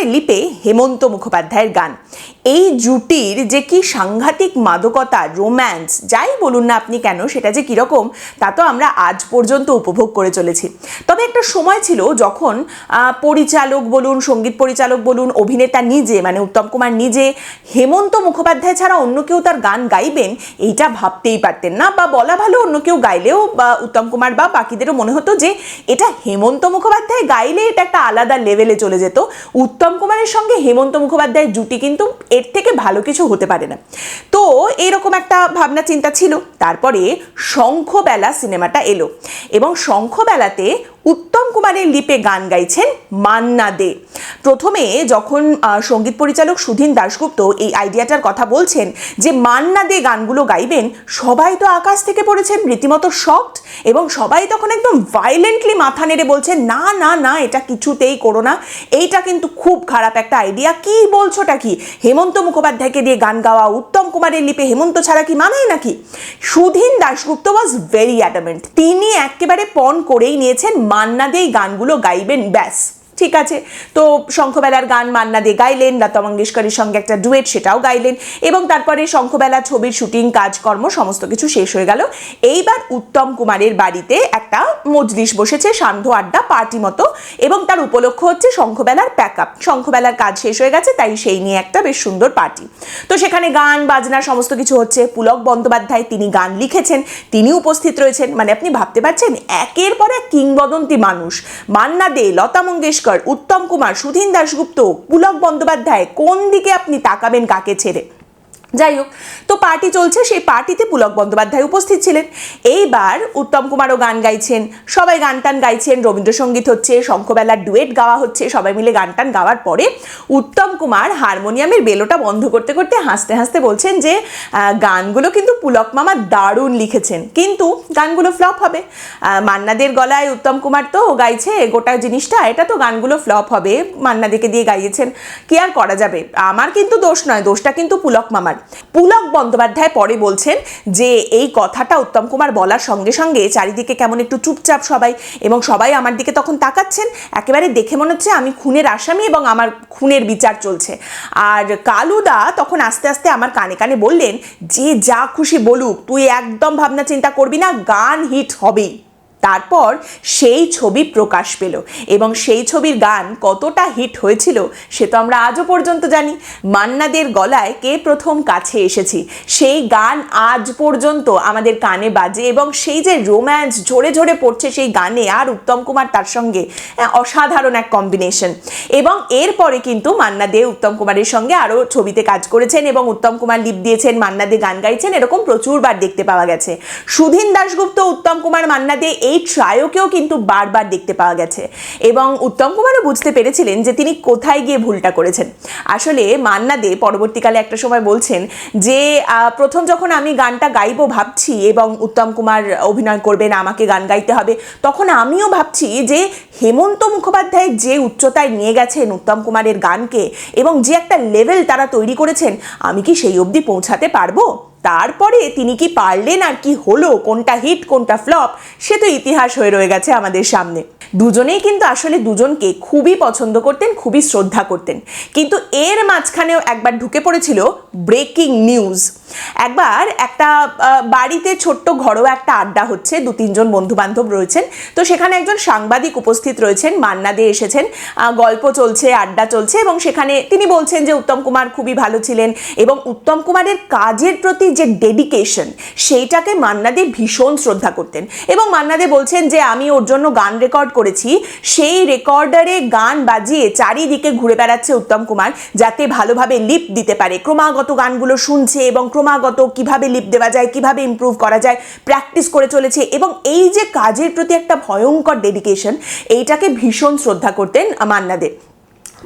কুমারের লিপে হেমন্ত মুখোপাধ্যায়ের গান। এই জুটির যে কি সাংঘাতিক মাদকতা, রোম্যান্স, যাই বলুন না আপনি কেন, সেটা যে কীরকম তা তো আমরা আজ পর্যন্ত উপভোগ করে চলেছি। তবে একটা সময় ছিল যখন পরিচালক বলুন, সংগীত পরিচালক বলুন, অভিনেতা নিজে মানে উত্তম কুমার নিজে, হেমন্ত মুখোপাধ্যায় ছাড়া অন্য কেউ তার গান গাইবেন, এইটা ভাবতেই পারতেন না, বা বলা ভালো অন্য কেউ গাইলেও, বা উত্তম কুমার বা বাকিদেরও মনে হতো যে, এটা হেমন্ত মুখোপাধ্যায় গাইলে এটা একটা আলাদা লেভেলে চলে যেত, উত্তম কুমারের সঙ্গে হেমন্ত মুখোপাধ্যায়ের জুটি কিন্তু এর থেকে ভালো কিছু হতে পারে না। তো এরকম একটা ভাবনা চিন্তা ছিল। তারপরে শঙ্খবেলা সিনেমাটা এলো এবং শঙ্খবেলাতে উত্তম কুমারের লিপে গান গাইছেন মান্না দে। প্রথমে যখন সংগীত পরিচালক সুধীন দাশগুপ্ত এই আইডিয়াটার কথা বলছেন যে মান্না দে গানগুলো গাইবেন, সবাই তো আকাশ থেকে পড়েছেন রীতিমতো শকড এবং সবাই তখন একদম ভাইলেন্টলি মাথা নেড়ে বলছেন না না না, এটা কিছুতেই করো না। এইটা কিন্তু খুব খারাপ একটা আইডিয়া। কি বলছোটা কি? হেমন্ত মুখোপাধ্যায়কে দিয়ে গান গাওয়া, উত্তম কুমারের লিপে হেমন্ত ছাড়া কি মানায় নাকি? Sudhin Dasgupta was very adamant তিনি একেবারে পণ করেই নিয়েছেন মান্না দেই গানগুলো গাইবেন, ব্যাস। ঠিক আছে। তো শঙ্খবেলার গান মান্না দে গাইলেন, লতা মঙ্গেশকরের সঙ্গে একটা ডুয়েট সেটাও গাইলেন এবং তারপরে শঙ্খবেলা ছবির শুটিং, কাজকর্ম সমস্ত কিছু শেষ হয়ে গেল। এইবার উত্তম কুমারের বাড়িতে একটা মজলিস বসেছে, সান্ধ্য আড্ডা, পার্টি মতো এবং তার উপলক্ষ হচ্ছে শঙ্খবেলার প্যাক আপ শঙ্খবেলার কাজ শেষ হয়ে গেছে, তাই সেই নিয়ে একটা বেশ সুন্দর পার্টি। তো সেখানে গান, বাজনা সমস্ত কিছু হচ্ছে। পুলক বন্দ্যোপাধ্যায় তিনি গান লিখেছেন, তিনি উপস্থিত রয়েছেন। মানে আপনি ভাবতে পারছেন, একের পর এক কিংবদন্তি মানুষ। মান্না দে, লতা মঙ্গেশকর উত্তম কুমার সুধীন দাশগুপ্ত পুলক বন্দ্যোপাধ্যায় কোন দিকে আপনি তাকাবেন কাকে ছেড়ে? যাই হোক, তো পার্টি চলছে, সেই পার্টিতে পুলক বন্দ্যোপাধ্যায় উপস্থিত ছিলেন। এইবার উত্তম কুমারও গান গাইছেন, সবাই গান টান গাইছেন, রবীন্দ্রসঙ্গীত হচ্ছে, শঙ্খবেলার ডুয়েট গাওয়া হচ্ছে, সবাই মিলে গান টান গাওয়ার পরে উত্তম কুমার হারমোনিয়ামের বেলোটা বন্ধ করতে করতে হাসতে হাসতে বলছেন যে গানগুলো কিন্তু পুলক মামা দারুণ লিখেছেন। কিন্তু গানগুলো ফ্লপ হবে। মান্নাদের গলায় উত্তম কুমার তো গাইছে, গোটা জিনিসটা, এটা তো গানগুলো ফ্লপ হবে। মান্নাদেরকে দিয়ে গাইয়েছেন, কি আর করা যাবে? আমার কিন্তু দোষ নয়, দোষটা কিন্তু পুলক মামার। পুলক বন্দ্যোপাধ্যায় পরে বলছেন যে এই কথাটা উত্তম কুমার বলার সঙ্গে সঙ্গে চারিদিকে কেমন একটু চুপচাপ সবাই এবং সবাই আমার দিকে তখন তাকাচ্ছেন, একেবারে দেখে মনে হচ্ছে আমি খুনের আসামি এবং আমার খুনের বিচার চলছে। আর কালুদা তখন আস্তে আস্তে আমার কানে কানে বললেন, যে যা খুশি বলুক, তুই একদম ভাবনা চিন্তা করবি না, গান হিট হবেই। তারপর সেই ছবি প্রকাশ পেল এবং সেই ছবির গান কতটা হিট হয়েছিল সে তো আমরা আজও পর্যন্ত জানি। মান্নাদের গলায় কে প্রথম কাছে এসেছি? সেই গান আজ পর্যন্ত আমাদের কানে বাজে এবং সেই যে রোম্যান্স ঝরে ঝরে পড়ছে সেই গানে আর উত্তম কুমার তার সঙ্গে অসাধারণ এক কম্বিনেশন এবং এরপরে কিন্তু মান্না দে উত্তম কুমারের সঙ্গে আরও ছবিতে কাজ করেছেন এবং উত্তম কুমার লিপ দিয়েছেন, মান্না দে গান গাইছেন, এরকম প্রচুরবার দেখতে পাওয়া গেছে। সুধীন দাশগুপ্ত, উত্তম কুমার, মান্না দে এই ট্রায়োকেও কিন্তু বারবার দেখতে পাওয়া গেছে। এবং উত্তম কুমারও বুঝতে পেরেছিলেন যে তিনি কোথায় গিয়ে ভুলটা করেছেন। আসলে মান্না দে পরবর্তীকালে একটা সময় বলছেন যে প্রথম যখন আমি গানটা গাইবো ভাবছি এবং উত্তম কুমার অভিনয় করবেন, আমাকে গান গাইতে হবে, তখন আমিও ভাবছি যে, হেমন্ত মুখোপাধ্যায় যে উচ্চতায় নিয়ে গেছেন উত্তম কুমারের গানকে এবং যে একটা লেভেল তারা তৈরি করেছেন, আমি কি সেই অবধি পৌঁছাতে পারব? তারপরে তিনি কি পারলেন আর কি হলো? কোনটা হিট কোনটা ফ্লপ সে তো ইতিহাস হয়ে রয়ে গেছে আমাদের সামনে। দুজনেই কিন্তু আসলে দুজনকে খুবই পছন্দ করতেন, খুবই শ্রদ্ধা করতেন। কিন্তু এর মাঝখানেও একবার ঢুকে পড়েছিল ব্রেকিং নিউজ একবার একটা বাড়িতে ছোট্ট ঘরোয়া একটা আড্ডা হচ্ছে, দু তিনজন বন্ধু বান্ধব রয়েছেন। তো সেখানে একজন সাংবাদিক উপস্থিত রয়েছেন, মান্না দে এসেছেন। গল্প চলছে, আড্ডা চলছে এবং সেখানে তিনি বলছেন যে, উত্তম কুমার খুবই ভালো ছিলেন এবং উত্তম কুমারের কাজের প্রতি যে ডেডিকেশন সেইটাকে মান্না দে ভীষণ শ্রদ্ধা করতেন। এবং মান্না দে বলছেন যে, আমি ওর জন্য গান রেকর্ড করেছি। সেই রেকর্ডারে গান বাজিয়ে চারিদিকে ঘুরে বেড়াচ্ছে উত্তম কুমার, যাতে ভালোভাবে লিপ দিতে পারে। ক্রমাগত গানগুলো শুনছে এবং ক্রমাগত কীভাবে লিপ দেওয়া যায়, কীভাবে ইমপ্রুভ করা যায় প্র্যাকটিস করে চলেছে এবং এই যে কাজের প্রতি একটা ভয়ঙ্কর ডেডিকেশন এইটাকে ভীষণ শ্রদ্ধা করতেন মান্না দে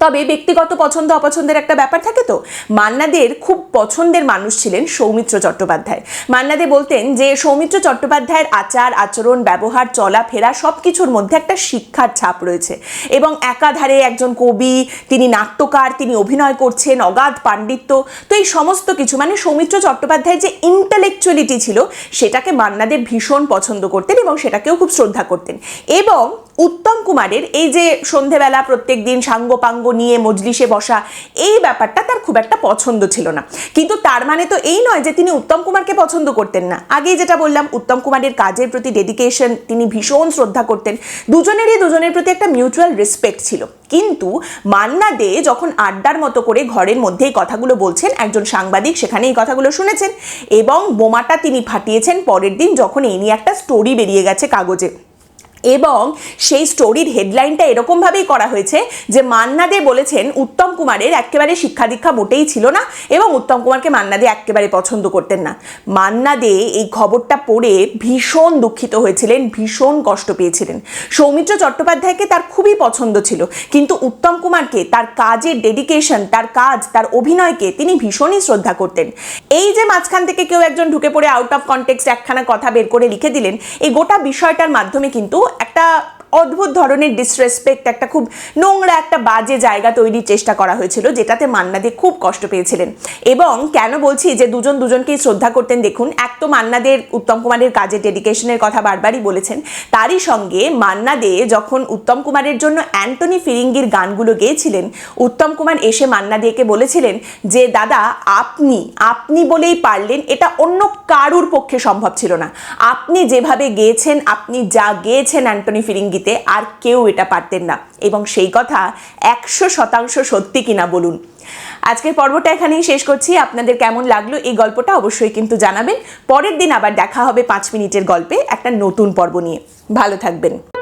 তবে ব্যক্তিগত পছন্দ, অপছন্দের একটা ব্যাপার থাকে তো? মান্নাদের খুব পছন্দের মানুষ ছিলেন সৌমিত্র চট্টোপাধ্যায়। মান্নাদে বলতেন যে, সৌমিত্র চট্টোপাধ্যায়ের আচার, আচরণ, ব্যবহার, চলাফেরা সব কিছুর মধ্যে একটা শিক্ষার ছাপ রয়েছে এবং একাধারে একজন কবি, তিনি নাট্যকার, তিনি অভিনয় করছেন, অগাধ পাণ্ডিত্য। তো এই সমস্ত কিছু মানে সৌমিত্র চট্টোপাধ্যায়ের যে ইন্টেলেকচুয়ালিটি ছিল, সেটাকে মান্নাদের ভীষণ পছন্দ করতেন এবং সেটাকেও খুব শ্রদ্ধা করতেন। এবং উত্তম কুমারের এই যে সন্ধেবেলা প্রত্যেক দিন সাঙ্গপাঙ্গ নিয়ে মজলিসে বসা, এই ব্যাপারটা তার খুব একটা পছন্দ ছিল না। কিন্তু তার মানে তো এই নয় যে তিনি উত্তম কুমারকে পছন্দ করতেন না। আগেই যেটা বললাম, উত্তম কুমারের কাজের প্রতি ডেডিকেশন তিনি ভীষণ শ্রদ্ধা করতেন। দুজনেরই দুজনের প্রতি একটা মিউচুয়াল রেসপেক্ট ছিল। কিন্তু মান্না দে যখন আড্ডার মতো করে ঘরের মধ্যেই কথাগুলো বলছেন, একজন সাংবাদিক সেখানে এই কথাগুলো শুনেছেন এবং বোমাটা তিনি ফাটিয়েছেন পরের দিন যখন এই নিয়ে একটা স্টোরি বেরিয়ে গেছে কাগজে। এবং সেই স্টোরির হেডলাইনটা এরকমভাবেই করা হয়েছে যে মান্না দে বলেছেন, উত্তম কুমারের একেবারে শিক্ষা দীক্ষা মোটেই ছিল না এবং উত্তম কুমারকে মান্না দে একেবারে পছন্দ করতেন না। মান্না দে এই খবরটা পড়ে ভীষণ দুঃখিত হয়েছিলেন, ভীষণ কষ্ট পেয়েছিলেন। সৌমিত্র চট্টোপাধ্যায়কে তার খুবই পছন্দ ছিল, কিন্তু উত্তম কুমারকে, তার কাজের ডেডিকেশন তার কাজ, তার অভিনয়কে তিনি ভীষণই শ্রদ্ধা করতেন। এই যে মাঝখান থেকে কেউ একজন ঢুকে পড়ে আউট অফ কনটেক্সট একখানা কথা বের করে লিখে দিলেন, এই গোটা বিষয়টার মাধ্যমে কিন্তু একটা অদ্ভুত ধরনের ডিসরেসপেক্ট একটা খুব নোংরা একটা বাজে জায়গা তৈরির চেষ্টা করা হয়েছিল, যেটাতে মান্নাদে খুব কষ্ট পেয়েছিলেন। এবং কেন বলছি যে দুজন দুজনকেই শ্রদ্ধা করতেন, দেখুন, এক তো মান্নাদের উত্তম কুমারের কাজে ডেডিকেশনের কথা বারবারই বলেছেন, তারই সঙ্গে মান্না দে যখন উত্তম কুমারের জন্য অ্যান্টনি ফিরিঙ্গির গানগুলো গেয়েছিলেন, উত্তম কুমার এসে মান্না দেকে বলেছিলেন যে, দাদা, আপনি আপনি বলেই পারলেন, এটা অন্য কারুর পক্ষে সম্ভব ছিল না। আপনি যেভাবে গেয়েছেন, আপনি যা গেয়েছেন অ্যান্টনি ফিরিঙ্গিতে আর কেউ এটা পারতেন না এবং সেই কথা একশো শতাংশ সত্যি কিনা বলুন। আজকের পর্বটা এখানেই শেষ করছি। আপনাদের কেমন লাগল এই গল্পটা অবশ্যই কিন্তু জানাবেন। পরের দিন আবার দেখা হবে পাঁচ মিনিটের গল্পে একটা নতুন পর্ব নিয়ে। ভালো থাকবেন।